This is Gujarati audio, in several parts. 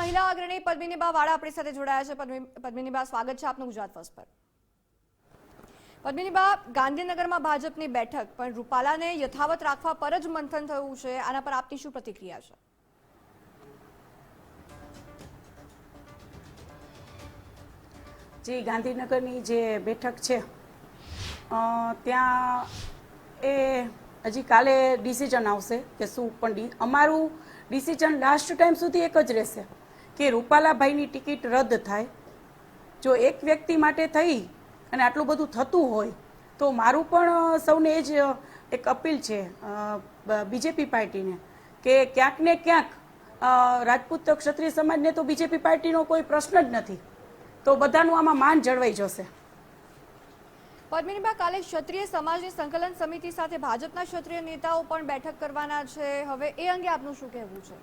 મહિલા અગ્રણી પદ્મિનીબા વાળા આપણી સાથે જોડાયા છે. પદ્મિ- પદ્મિનીબા સ્વાગત છે આપનું ગુજરાત ફર્સ્ટ પર. પદ્મિનીબા ગાંધીનગરમાં ભાજપની બેઠક, પણ રૂપાલાને યથાવત રાખવા પર જ મંથન થયું છે. આના પર આપની શું પ્રતિક્રિયા છે? જે ગાંધીનગરની જે બેઠક છે ત્યાં એ હજી કાલે ડિસિઝન આવશે કે શું, પણ અમારું ડિસિઝન લાસ્ટ ટાઈમ સુધી એક જ રહેશે. કે રૂપાલાભાઈની ટિકિટ રદ થાય. જો એક વ્યક્તિ માટે થઈ અને આટલું બધું થતું હોય, તો મારું પણ સૌને એ જ એક અપીલ છે બીજેપી પાર્ટીને, કે ક્યાંક ને ક્યાંક રાજપૂત ક્ષત્રિય સમાજને તો બીજેપી પાર્ટીનો કોઈ પ્રશ્ન જ નથી. તો બધાનું આમાં માન જળવાઈ જશે. પદ્મિનીબા કાલે ક્ષત્રિય સમાજની સંકલન સમિતિ સાથે ભાજપના ક્ષત્રિય નેતાઓ પણ બેઠક કરવાના છે. હવે એ અંગે આપનું શું કહેવું છે?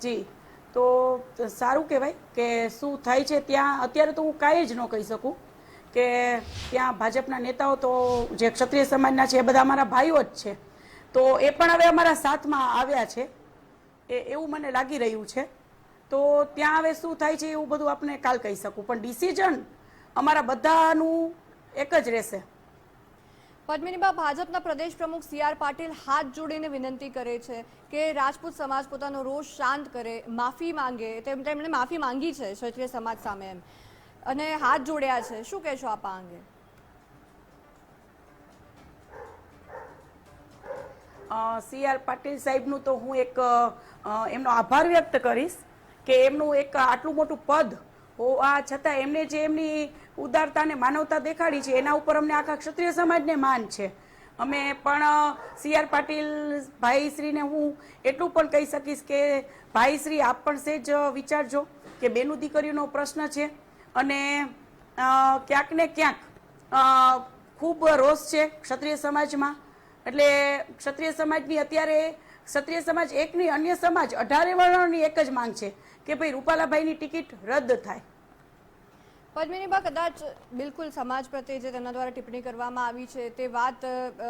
જી. તો સારું કહેવાય કે શું થાય છે ત્યાં. અત્યારે તો હું કાંઈ જ ન કહી શકું કે ત્યાં ભાજપના નેતાઓ તો જે ક્ષત્રિય સમાજના છે એ બધા અમારા ભાઈઓ જ છે. તો એ પણ હવે અમારા સાથમાં આવ્યા છે. એ, એવું મને લાગી રહ્યું છે. તો ત્યાં હવે શું થાય છે એવું બધું આપણે કાલ કહી શકું. પણ ડિસિઝન અમારા બધાનું એક જ રહેશે. પદ્મિનીબા ભાજપના પ્રદેશ પ્રમુખ સી આર પાટીલ હાથ જોડીને વિનંતી કરે છે કે રાજપૂત સમાજ પોતાનો રોષ શાંત કરે, માફી માંગે તેમ તેમણે માફી માંગી છે ક્ષત્રિય સમાજ સામે એમ. અને હાથ જોડ્યા છે. શું કહેશો આપ અંગે? સી આર પાટીલ સાહેબનું તો હું એક એમનો આભાર વ્યક્ત કરીશ કે એમનું એક આટલું મોટું પદ હોવા છતાં એમને જે એમની ઉદારતા અને માનવતા દેખાડી છે, એના ઉપર અમને આખા ક્ષત્રિય સમાજને માન છે. અમે પણ સી આર પાટીલ ભાઈશ્રીને હું એટલું પણ કહી શકીશ કે ભાઈશ્રી, આપ પણ સેજ વિચારજો કે બેનું દીકરીનો પ્રશ્ન છે અને ક્યાંક ને ક્યાંક ખૂબ રોષ છે ક્ષત્રિય સમાજમાં. એટલે ક્ષત્રિય સમાજની અત્યારે, ક્ષત્રિય સમાજ એકની અન્ય સમાજ અઢારે વર્ણોની એક જ માંગ છે કે ભાઈ રૂપાલાભાઈની ટિકિટ રદ થાય. પદ્મિનીબા કદાચ બિલકુલ સમાજ પ્રત્યે જે તેમના દ્વારા ટિપ્પણી કરવામાં આવી છે તે વાત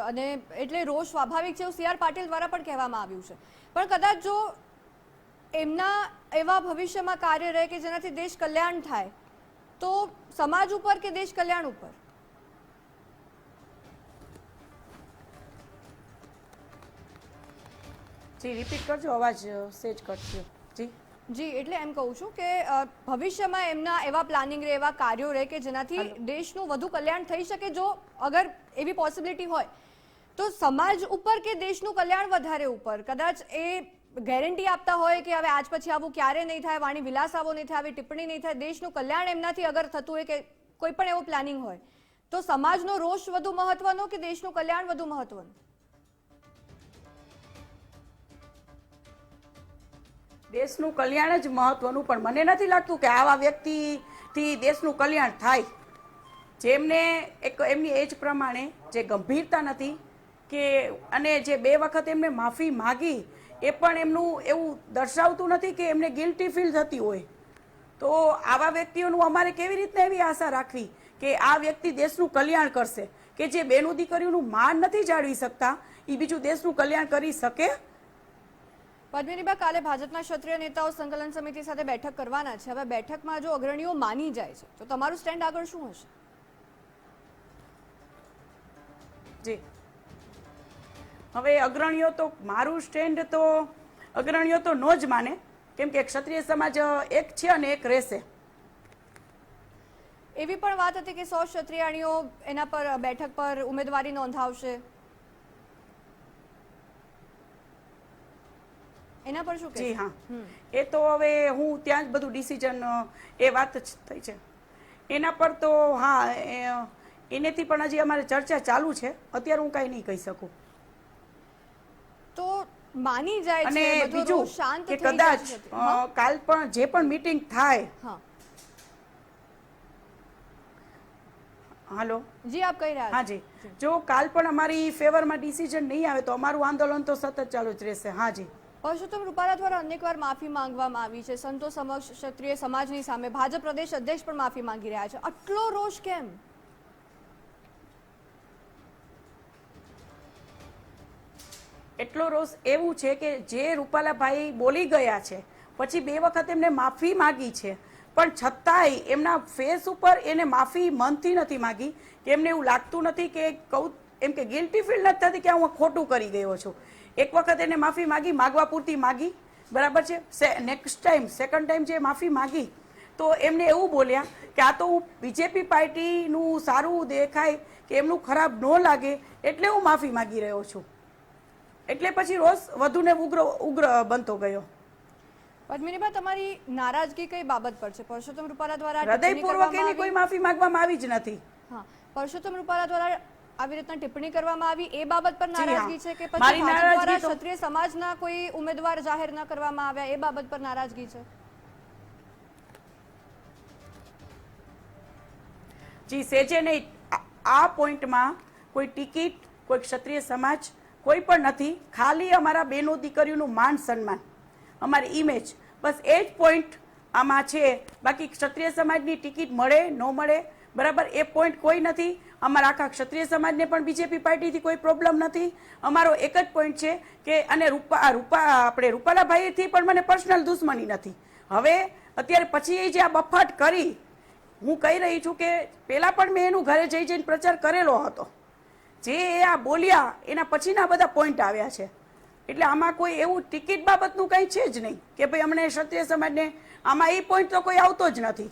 અને એટલે રોષ સ્વાભાવિક છે એવું સી આર પાટીલ દ્વારા પણ કહેવામાં આવ્યું છે. પણ કદાચ જો એમના એવા ભવિષ્યમાં કાર્ય રહે કે જેનાથી દેશ કલ્યાણ થાય, તો સમાજ ઉપર કે દેશ કલ્યાણ ઉપર? જી રિપીટ કરજો, અવાજ સેજ કરજો. જી. જી એટલે એમ કહું છું કે ભવિષ્યમાં એમના એવા પ્લાનિંગ રહે એવા કાર્યો રહે કે જેનાથી દેશનું વધુ કલ્યાણ થઈ શકે જો અગર એવી પોસિબિલિટી હોય. તો સમાજ ઉપર કે દેશનું કલ્યાણ વધારે ઉપર? કદાચ એ ગેરંટી આપતા હોય કે હવે આજ પછી આવું ક્યારે નહીં થાય વાણી વિલાસ આવો નહીં થાય આવી ટિપ્પણી નહીં થાય. દેશનું કલ્યાણ એમનાથી અગર થતું હોય કે કોઈ પણ એવો પ્લાનિંગ હોય તો સમાજનો રોષ વધુ મહત્વનો કે દેશનું કલ્યાણ વધુ મહત્વનું? દેશનું કલ્યાણ જ મહત્વનું, પણ મને નથી લાગતું કે આવા વ્યક્તિથી દેશનું કલ્યાણ થાય. જેમને એક એમની એજ પ્રમાણે જે ગંભીરતા નથી, કે અને જે બે વખત એમને માફી માગી, એ પણ એમનું એવું દર્શાવતું નથી કે એમને ગિલ્ટી ફીલ થતી હોય. તો આવા વ્યક્તિઓનું અમારે કેવી રીતના એવી આશા રાખવી કે આ વ્યક્તિ દેશનું કલ્યાણ કરશે? કે જે બેનું દીકરીઓનું માન નથી જાળવી શકતા એ બીજું દેશનું કલ્યાણ કરી શકે? પદ્મિનીબા કાલે ભાજપના ક્ષત્રિય નેતાઓ સંકલન સમિતિ સાથે બેઠક કરવાના છે. હવે બેઠકમાં જો અગ્રણીઓ માની જાય છે તો તમારું સ્ટેન્ડ આગળ શું હશે? જી. હવે અગ્રણીઓ તો મારું સ્ટેન્ડ તો અગ્રણીઓ તો નો જ માને કેમ કે ક્ષત્રિય સમાજ એક છે અને એક રહેશે. એવી પણ વાત હતી કે સો ક્ષત્રિયાણીઓ એના પર બેઠક પર ઉમેદવારી નોંધાવશે. એના પર શું જી હા. એ તો હવે હું ત્યાં જ બધું ડિસિઝન એ વાત જ થઈ છે. એના પર તો હા એનેથી પણ હજી અમારે ચર્ચા ચાલુ છે. અત્યારે હું કાંઈ નહીં કહી શકું. તો માની જાય અને બીજું શાંત કે કદાચ? કાલ પણ જે પણ મીટિંગ થાય. હા. હાલો? જી આપ કહી રહ્યા હા જી. જો. કાલ પણ અમારી ફેવરમાં ડિસિઝન નહીં આવે તો અમારું આંદોલન તો સતત ચાલુ જ રહેશે. હા જી. પરસોત્તમ રૂપાલા દ્વારા અનેકવાર માફી માંગવામાં આવી છે. સંતો સમક્ષ ક્ષત્રિય સમાજની સામે ભાજપ પ્રદેશ અધ્યક્ષ પણ માફી માંગી રહ્યા છે. આટલો રોષ કેમ? એટલો રોષ એવું છે કે જે રૂપાલાભાઈ બોલી ગયા છે, પછી બે વખત એમને માફી માગી છે. પણ છતાંય એમના ફેસ ઉપર એને માફી મનથી નથી માગી. કે એમને એવું લાગતું નથી કે કહું એમ કે ગિલ્ટી ફીલ નથી થતી કે હું ખોટું કરી ગયો છું. એક વખત એને માફી માગી માગવા પૂરતી માગી બરાબર છે? નેક્સ્ટ ટાઈમ સેકન્ડ ટાઈમ જે માફી માગી તો એમને એવું બોલ્યા કે આ તો હું બીજેપી પાર્ટીનું સારું દેખાય કે એમનું ખરાબ ન લાગે એટલે હું માફી માગી રહ્યો છું. એટલે પછી રોષ વધુને ઉગ્ર ઉગ્ર બનતો ગયો. પદ્મિનીબા તમારી નારાજગી કઈ બાબત પર છે? પરસોત્તમ રૂપાલા દ્વારા હૃદયપૂર્વક એની કોઈ માફી માંગવામાં આવી જ નથી. હા. પરસોત્તમ રૂપાલા દ્વારા આવી રીતના ટિપ્પણી કરવામાં આવી. એ બાબત પર નારાજગી છે કે પછી દ્વારા ક્ષત્રિય સમાજના કોઈ ઉમેદવાર જાહેર ન કરવામાં આવ્યા એ બાબત પર નારાજગી છે? જી સેજે નહીં. આ પોઈન્ટમાં કોઈ ટિકિટ કોઈ ક્ષત્રિય સમાજ કોઈ પણ નથી. ખાલી અમારા બેનો દીકરીઓનું માન સન્માન અમારી ઇમેજ બસ એ જ પોઈન્ટ આમાં છે. બાકી ક્ષત્રિય સમાજની ટિકિટ મળે ન મળે બરાબર એ પોઈન્ટ કોઈ નથી. અમારા આખા ક્ષત્રિય સમાજને પણ બીજેપી પાર્ટીથી કોઈ પ્રોબ્લેમ નથી. અમારો એક જ પોઈન્ટ છે કે અને રૂપા રૂપા, આપણે રૂપાલાભાઈથી પણ મને પર્સનલ દુશ્મની નથી. હવે અત્યારે પછી એ જે આ બફાટ કરી, હું કહી રહી છું કે પહેલાં પણ મેં એનું ઘરે જઈ જઈને પ્રચાર કરેલો હતો. જે એ આ બોલ્યા, એના પછીના બધા પોઈન્ટ આવ્યા છે. એટલે આમાં કોઈ એવું ટિકિટ બાબતનું કંઈ છે જ નહીં કે ભાઈ અમને ક્ષત્રિય સમાજને, આમાં એ પોઈન્ટ તો કોઈ આવતો જ નથી.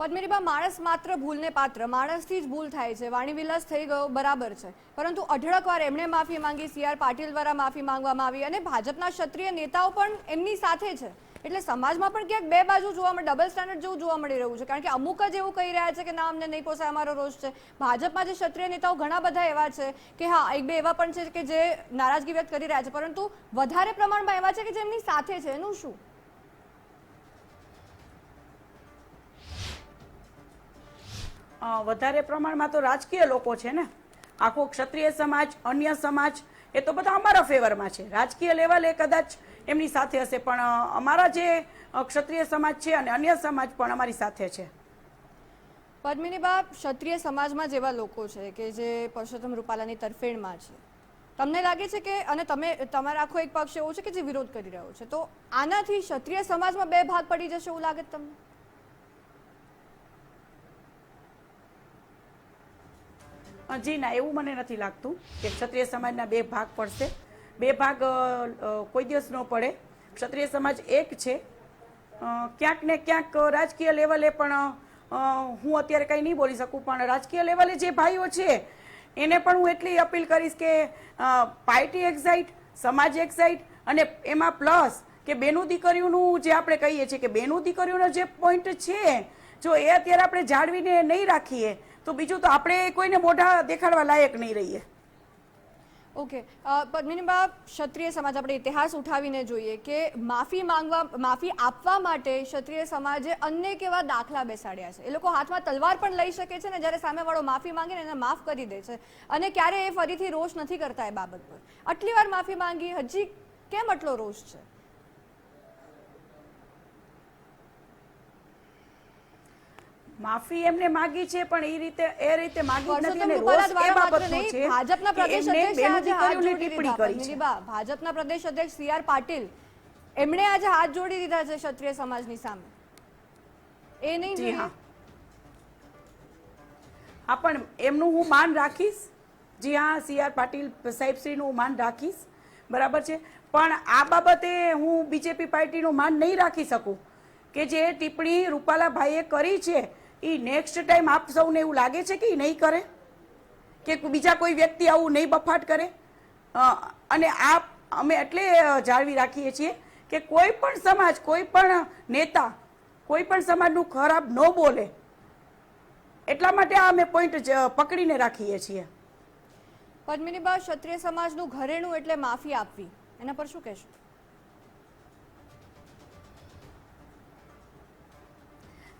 પદ્મિનીબા માણસ માત્ર ભૂલને પાત્ર, માણસથી જ ભૂલ થાય છે. વાણીવિલાસ થઈ ગયો, બરાબર છે. પરંતુ અઢળકવાર એમણે માફી માંગી, સી આર પાટીલ દ્વારા માફી માંગવામાં આવી અને ભાજપના ક્ષત્રિય નેતાઓ પણ એમની સાથે છે. એટલે સમાજમાં પણ ક્યાંક બે બાજુ જોવા મળે, ડબલ સ્ટાન્ડર્ડ જેવું જોવા મળી રહ્યું છે. કારણ કે અમુક જ એવું કહી રહ્યા છે કે ના, અમને નહીં પોસાય, અમારો રોષ છે. ભાજપમાં જે ક્ષત્રિય નેતાઓ ઘણા બધા એવા છે કે હા, એક બે એવા પણ છે કે જે નારાજગી વ્યક્ત કરી રહ્યા છે. પરંતુ વધારે પ્રમાણમાં એવા છે કે જેમની સાથે છે. એનું શું? વધારે પ્રમાણમાં તો રાજકીય લોકો છે ને. આખો ક્ષત્રિય સમાજ, અન્ય સમાજ, એ તો બધા અમારા ફેવરમાં છે. રાજકીય લેવલે કદાચ એમની સાથે હશે, પણ અમારા જે ક્ષત્રિય સમાજ છે અને અન્ય સમાજ પણ અમારી સાથે છે. પદ્મિનીબા ક્ષત્રિય સમાજમાં જેવા લોકો છે કે જે પરસોત્તમ રૂપાલાની તરફેણમાં છે. તમને લાગે છે કે, અને તમે, તમારા આખો એક પક્ષ એવો છે કે જે વિરોધ કરી રહ્યો છે? તો આનાથી ક્ષત્રિય સમાજમાં બે ભાગ પડી જશે એવું લાગે તમને? જી ના, એવું મને નથી લાગતું કે ક્ષત્રિય સમાજના બે ભાગ પડશે. બે ભાગ કોઈ દિવસ ન પડે. ક્ષત્રિય સમાજ એક છે. ક્યાંક ને ક્યાંક રાજકીય લેવલે પણ હું અત્યારે કંઈ નહીં બોલી શકું, પણ રાજકીય લેવલે જે ભાઈઓ છે, એને પણ હું એટલી અપીલ કરીશ કે પાર્ટી એક્સાઇટ સમાજ એક્સાઇટ અને એમાં પ્લસ કે બેનું દીકરીઓનું જે આપણે કહીએ છીએ કે બેનું દીકરીઓનો જે પોઈન્ટ છે, જો એ અત્યારે આપણે જાળવીને નહીં રાખીએ તો બીજું તો આપણે કોઈને મોઢા દેખાડવા લાયક નહીં રહીએ. ઓકે પદ્મિનીબા ક્ષત્રિય સમાજ આપણે ઇતિહાસ ઉઠાવીને જોઈએ કે માફી માંગવા, માફી આપવા માટે ક્ષત્રિય સમાજે અન્ય એવા દાખલા બેસાડ્યા છે. એ લોકો હાથમાં તલવાર પણ લઈ શકે છે ને જ્યારે સામેવાળો માફી માંગે ને એને માફ કરી દે છે. અને ક્યારે એ ફરીથી રોષ નથી કરતા એ બાબત પર. આટલી વાર માફી માંગી, હજી કેમ આટલો રોષ છે? માફી એમને માગી છે પણ એ રીતે એ રીતે માગી નથી અને રોષ એ બાબતનો છે ભાજપના પ્રદેશ અધ્યક્ષ આજે હાથ જોડી કરી છે. ભાજપના પ્રદેશ અધ્યક્ષ સી આર પાટીલ એમણે આજે હાથ જોડી દીધા છે ક્ષત્રિય સમાજની સામે. એ નહીં જી હા. હા પણ એમનું હું માન રાખીશ. જી હા સી આર પાટીલ સાહેબશ્રીનું હું માન રાખીશ. બરાબર છે? પણ આ બાબતે હું બીજેપી પાર્ટીનું માન નહીં રાખી શકું. કે જે ટિપ્પણી રૂપાલાભાઈએ કરી છે એ નેક્સ્ટ ટાઈમ આપ સૌને એવું લાગે છે કે એ નહીં કરે? કે બીજા કોઈ વ્યક્તિ આવું નહીં બફાટ કરે? અને આ અમે એટલે જાળવી રાખીએ છીએ કે કોઈ પણ સમાજ કોઈ પણ નેતા કોઈ પણ સમાજનું ખરાબ ન બોલે. એટલા માટે આ અમે પોઈન્ટ પકડીને રાખીએ છીએ. પદ્મિનીબા ક્ષત્રિય સમાજનું ઘરેણું એટલે માફી આપવી. એના પર શું કહેશો?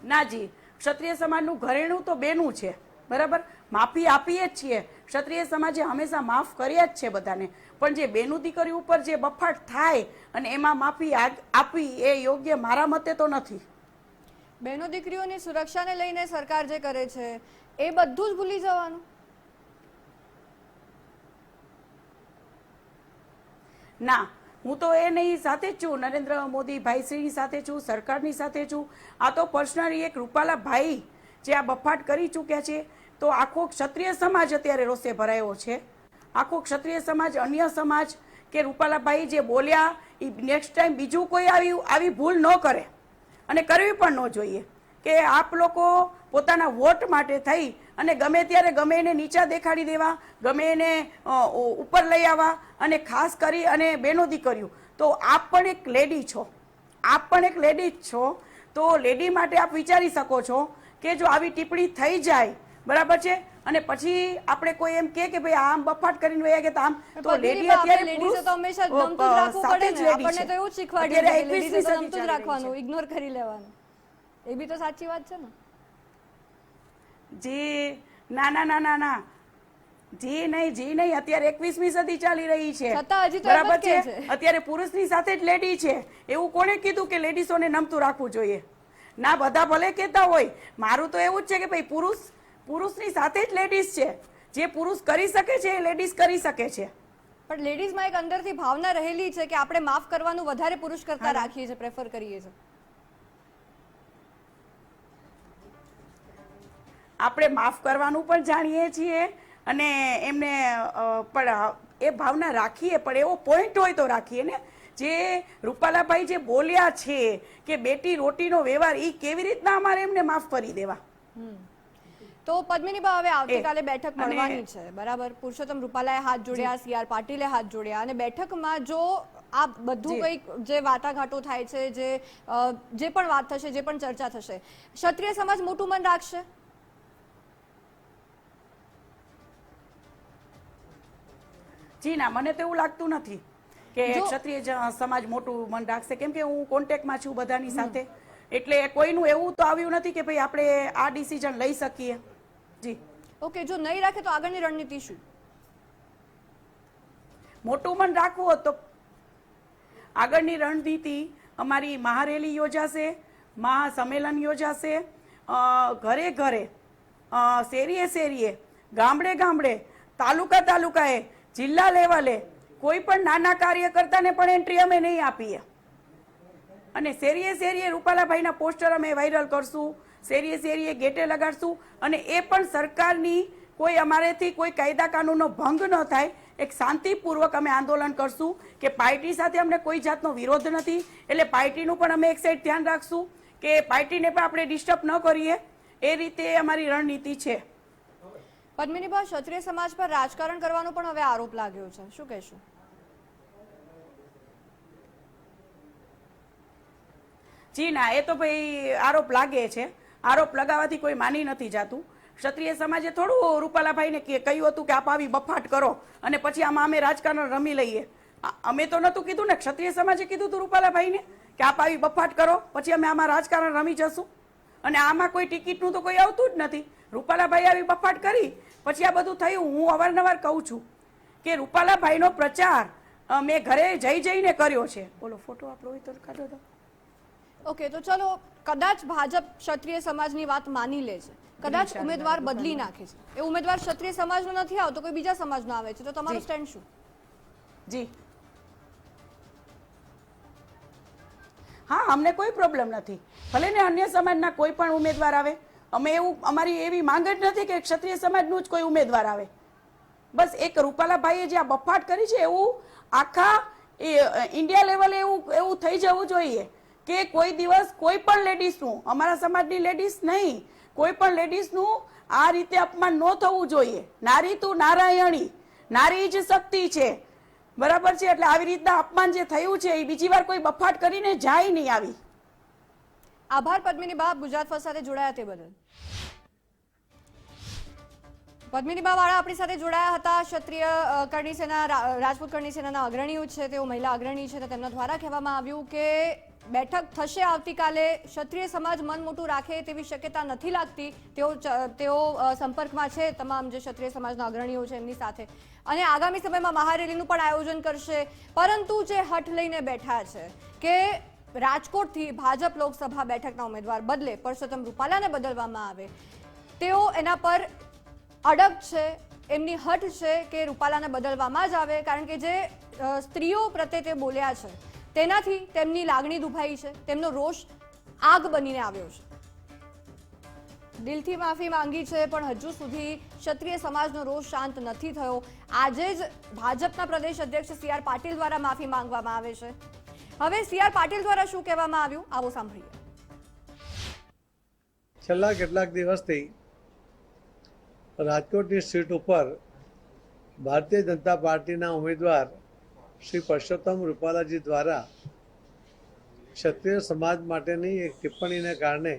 ના જી ક્ષત્રિય સમાજનું ઘરેણું તો બેનું છે બરાબર? માફી આપીએ જ છીએ. ક્ષત્રિય સમાજે હંમેશા માફ કર્યા જ છે બધાને. પણ જે બેનું દીકરી ઉપર જે બફાટ થાય અને એમાં માફી આપવી એ યોગ્ય મારા મતે તો નથી. બહેનો દીકરીઓની સુરક્ષાને લઈને સરકાર જે કરે છે એ બધું જ ભૂલી જવાનું. ના હું તો એની સાથે જ છું. નરેન્દ્ર મોદી ભાઈશ્રીની સાથે છું, સરકારની સાથે છું. આ તો પર્સનલી એક રૂપાલા ભાઈ જે આ બફાટ કરી ચૂક્યા છે. તો આખો ક્ષત્રિય સમાજ અત્યારે રોષે ભરાયો છે. આખો ક્ષત્રિય સમાજ, અન્ય સમાજ કે રૂપાલાભાઈ જે બોલ્યા એ નેક્સ્ટ ટાઈમ બીજું કોઈ આવી આવી ભૂલ ન કરે. અને કરવી પણ ન જોઈએ કે આપ લોકો પોતાના વોટ માટે થઈ અને ગમે ત્યારે ગમે એને નીચા દેખાડી દેવા ગમે એને ઉપર લઈ આવવા અને ખાસ કરી અને બેનો દીકરીઓ તો આપ પણ એક લેડી છો. આપ પણ એક લેડી જ છો. તો લેડી માટે આપ વિચારી શકો છો કે જો આવી ટિપ્પણી થઈ જાય બરાબર છે? અને પછી આપણે કોઈ એમ કે કે ભાઈ આમ બફાટ કરીને વયા ગયા આમ તો લેડી અત્યારે પુરુષ, તો હંમેશા જ રાખવું પડે ને. આપણને તો એવું શીખવાડ્યું છે કે 21મી લેડીઝે તો જ રાખવાનું ઇગ્નોર કરી લેવાનું. એ બી તો સાચી વાત છે ને. જી નાના નાના ના ના નહીં જે નહીં અત્યારે એકવીસમી સદી ચાલી રહી છે. જ બરાબર છે? છે. અત્યારે પુરુષની સાથે જ લેડી છે. એવું કોણે કીધું કે લેડીસોને નમતું રાખવું જોઈએ? ના બધા ભલે કહેતા હોય. મારું તો એવું જ છે કે ભાઈ પુરુષ પુરુષની સાથે જ લેડીઝ છે. જે પુરુષ કરી શકે છે એ લેડીઝ કરી શકે છે. પણ લેડીઝમાં એક અંદરથી ભાવના રહેલી છે કે આપણે માફ કરવાનું વધારે પુરુષ કરતા રાખીએ છીએ પ્રેફર કરીએ છીએ. આપણે માફ કરવાનું પણ જાણીએ છીએ અને એમને પણ એ ભાવના રાખીએ પણ એવો પોઈન્ટ હોય તો રાખીએ ને. જે રૂપાલાભાઈ જે બોલ્યા છે કે બેટી રોટીનો વ્યવહાર એ કેવી રીતના અમારે એમને માફ કરી દેવા? તો પદ્મિનીબા હવે આવતીકાલે બેઠક મળવાની છે. બરાબર? પુરુષોત્તમ રૂપાલાએ હાથ જોડ્યા સીઆર પાટીલે હાથ જોડ્યા. અને બેઠકમાં જો આ બધું કંઈક જે વાટાઘાટો થાય છે જે જે પણ વાત થશે જે પણ ચર્ચા થશે ક્ષત્રિય સમાજ મોટું મન રાખશે? જી ના મને તો એવું લાગતું નથી કે ક્ષત્રિય સમાજ મોટું મન રાખશે. કેમ કે હું કોન્ટેક્ટમાં છું બધાની સાથે. એટલે કોઈનું એવું તો આવ્યું નથી કે ભાઈ આપણે આ ડિસિઝન લઈ શકીએ. જી. ઓકે જો નહીં રાખે તો આગળની રણનીતિ શું? મોટું મન રાખવું હોત તો આગળની રણનીતિ અમારી મહારેલી યોજાશે મહાસંમેલન યોજાશે અ, ઘરે ઘરે અ, શેરીએ શેરીએ ગામડે ગામડે તાલુકા તાલુકાએ જિલ્લા લેવલે કોઈ પણ નાના કાર્યકર્તાને પણ એન્ટ્રી અમે નહીં આપીએ. અને શેરીએ શેરીએ રૂપાલાભાઈના પોસ્ટર અમે વાયરલ કરશું, શેરીએ શેરીએ ગેટે લગાડશું અને એ પણ સરકારની કોઈ અમારેથી કોઈ કાયદા કાનૂનનો ભંગ ન થાય, એક શાંતિપૂર્વક અમે આંદોલન કરશું કે પાર્ટી સાથે અમને કોઈ જાતનો વિરોધ નથી, એટલે પાર્ટીનું પણ અમે એક સાઈડ ધ્યાન રાખશું કે પાર્ટીને પણ આપણે ડિસ્ટર્બ ન કરીએ. એ રીતે અમારી રણનીતિ છે. પદ્મિની બા ક્ષત્રિય સમાજ પર રાજકારણ કરવાનો પણ હવે આરોપ લાગ્યો છે. શું કહેશું? જી ના, એ તો ભાઈ આરોપ લાગે છે. આરોપ લગાવવાથી કોઈ માની નથી જાતું. ક્ષત્રિય સમાજે થોડું રૂપાલાભાઈને કહ્યું હતું કે આપ આવી બફાટ કરો અને પછી આમાં અમે રાજકારણ રમી લઈએ. અમે તો નહોતું કીધું ને, ક્ષત્રિય સમાજે કીધું હતું રૂપાલાભાઈને કે આપ આવી બફાટ કરો, પછી અમે આમાં રાજકારણ રમી જશું. અને આમાં કોઈ ટિકિટનું તો કોઈ આવતું જ નથી. રૂપાલાભાઈ આવી બફાટ કરી. પછી આ બધું થયું. હું અવારનવાર કહું છું કે રૂપાલાભાઈનો પ્રચાર મેં ઘરે જઈ જઈને કર્યો છે. બોલો ફોટો આપણો હોય તો કાઢો દો ઓકે તો ચલો કદાચ ભાજપ ક્ષત્રિય સમાજની વાત માની લે છે. કદાચ ઉમેદવાર બદલી નાખે છે. એ ઉમેદવાર ક્ષત્રિય સમાજનો નથી આવતો કોઈ બીજા સમાજનો આવે છે. તો તમારું સ્ટેન્ડ શું? જી. હા અમને કોઈ પ્રોબ્લેમ નથી. ભલે ને અન્ય સમાજના કોઈ પણ ઉમેદવાર આવે. અમે એવું, અમારી એવી માંગ જ નથી કે ક્ષત્રિય સમાજનું જ કોઈ ઉમેદવાર આવે. બસ એક રૂપાલાભાઈએ જે આ બફાટ કરી છે એવું આખા ઇન્ડિયા લેવલે એવું એવું થઈ જવું જોઈએ કે કોઈ દિવસ કોઈ પણ લેડીઝનું, અમારા સમાજની લેડીઝ નહીં, કોઈ પણ લેડીઝનું આ રીતે અપમાન ન થવું જોઈએ. નારી તું નારાયણી, નારી જ શક્તિ છે. બરાબર છે? એટલે આવી રીતના અપમાન જે થયું છે, એ બીજી વાર કોઈ બફાટ કરીને જાય નહીં આવી. આભાર, પદ્મિની બાપ, ગુજરાત ફર્સ્ટ સાથે જોડાયા તે બદલ. પદ્મિની બા વાળા આપણી સાથે જોડાયા હતા. ક્ષત્રિય કરણી સેના રાજપૂત કરણી સેનાના અગ્રણીઓ છે, તેઓ મહિલા અગ્રણી છે તેમના દ્વારા કહેવામાં આવ્યું કે બેઠક થશે આવતીકાલે. ક્ષત્રિય સમાજ મન મોટું રાખે તેવી શક્યતા નથી લાગતી. તેઓ તેઓ સંપર્કમાં છે. તમામ જે ક્ષત્રિય સમાજના અગ્રણીઓ છે, એમની સાથે. અને આગામી સમયમાં મહારેલીનું પણ આયોજન કરશે. પરંતુ જે હઠ લઈને બેઠા છે કે રાજકોટથી ભાજપ લોકસભા બેઠકના ઉમેદવાર બદલે પરસોત્તમ રૂપાલાને બદલવામાં આવે. તેઓ એના પર અડગ છે, એમની હઠ છે કે રૂપાલાને બદલવામાં જ આવે, કારણ કે જે સ્ત્રીઓ પ્રત્યે તે બોલ્યા છે, તેનાથી તેમની લાગણી દુભાઈ છે, તેમનો રોષ આગ બનીને આવ્યો છે. દિલથી માફી માંગી છે, પણ હજુ સુધી ક્ષત્રિય સમાજનો રોષ શાંત નથી થયો. આજે જ ભાજપના પ્રદેશ અધ્યક્ષ સી પાટીલ દ્વારા માફી માંગવામાં આવે છે. હવે સી પાટીલ દ્વારા શું કહેવામાં આવ્યું? આવો સાંભળીએ. છેલ્લા કેટલાક દિવસથી રાજકોટની સીટ ઉપર ભારતીય જનતા પાર્ટીના ઉમેદવાર શ્રી પરસોત્તમ રૂપાલાજી દ્વારા ક્ષત્રિય સમાજ માટેની એક ટિપ્પણીને કારણે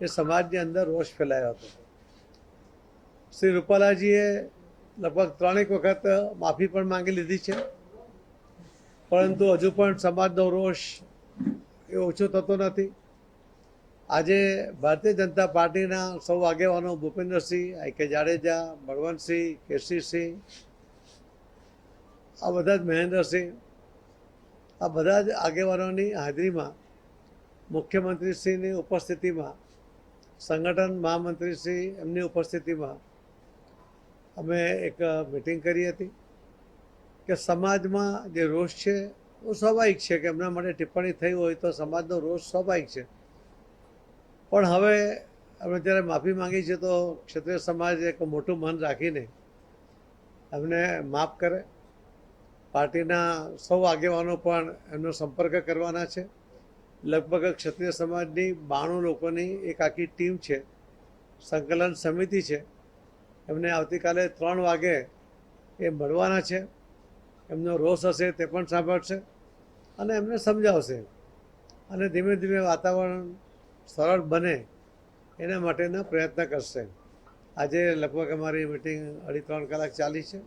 એ સમાજની અંદર રોષ ફેલાયો હતો. શ્રી રૂપાલાજીએ લગભગ ત્રણેક વખત માફી પણ માંગી લીધી છે. પરંતુ હજુ પણ સમાજનો રોષ એ ઓછો થતો નથી. આજે ભારતીય જનતા પાર્ટીના સૌ આગેવાનો ભૂપેન્દ્રસિંહ, આઈ કે જાડેજા, બળવંતસિંહ કેસરીસિંહ આ બધા જ મહેન્દ્રસિંહ, આ બધા જ આગેવાનોની હાજરીમાં મુખ્યમંત્રીશ્રીની ઉપસ્થિતિમાં, સંગઠન મહામંત્રીશ્રી એમની ઉપસ્થિતિમાં અમે એક મિટિંગ કરી હતી. કે સમાજમાં જે રોષ છે, એ સ્વાભાવિક છે કે એમના માટે ટિપ્પણી થઈ હોય તો સમાજનો રોષ સ્વાભાવિક છે. પણ હવે અમે જ્યારે માફી માંગી છે તો ક્ષત્રિય સમાજ એક મોટું મન રાખીને એમને માફ કરે. પાર્ટીના સૌ આગેવાનો પણ એમનો સંપર્ક કરવાના છે. લગભગ ક્ષત્રિય સમાજની બાણું લોકોની એક આખી ટીમ છે. સંકલન સમિતિ છે. એમને આવતીકાલે ત્રણ વાગે એ મળવાના છે. એમનો રોષ હશે તે પણ સાંભળશે અને એમને સમજાવશે. અને ધીમે ધીમે વાતાવરણ સરળ બને એના માટેના પ્રયત્ન કરશે. આજે લગભગ અમારી મિટિંગ અઢી ત્રણ કલાક ચાલી છે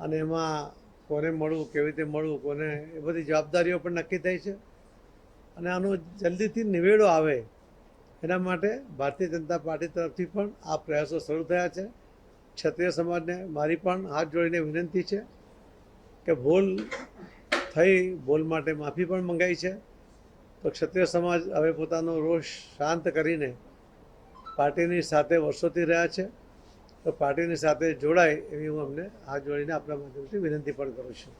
અને એમાં કોને મળવું, કેવી રીતે મળવું, કોને એ બધી જવાબદારીઓ પણ નક્કી થઈ છે. અને આનો જલ્દીથી નિવેડો આવે એના માટે ભારતીય જનતા પાર્ટી તરફથી પણ આ પ્રયાસો શરૂ થયા છે. ક્ષત્રિય સમાજને મારી પણ હાથ જોડીને વિનંતી છે. કે ભૂલ થઈ, ભૂલ માટે માફી પણ મંગાઈ છે. તો ક્ષત્રિય સમાજ હવે પોતાનો રોષ શાંત કરીને પાર્ટીની સાથે વર્ષોથી રહ્યા છે. તો પાર્ટીની સાથે જોડાય એવી હું અમને હાથ જોડીને આપણા માધ્યમથી વિનંતી પણ કરું છું.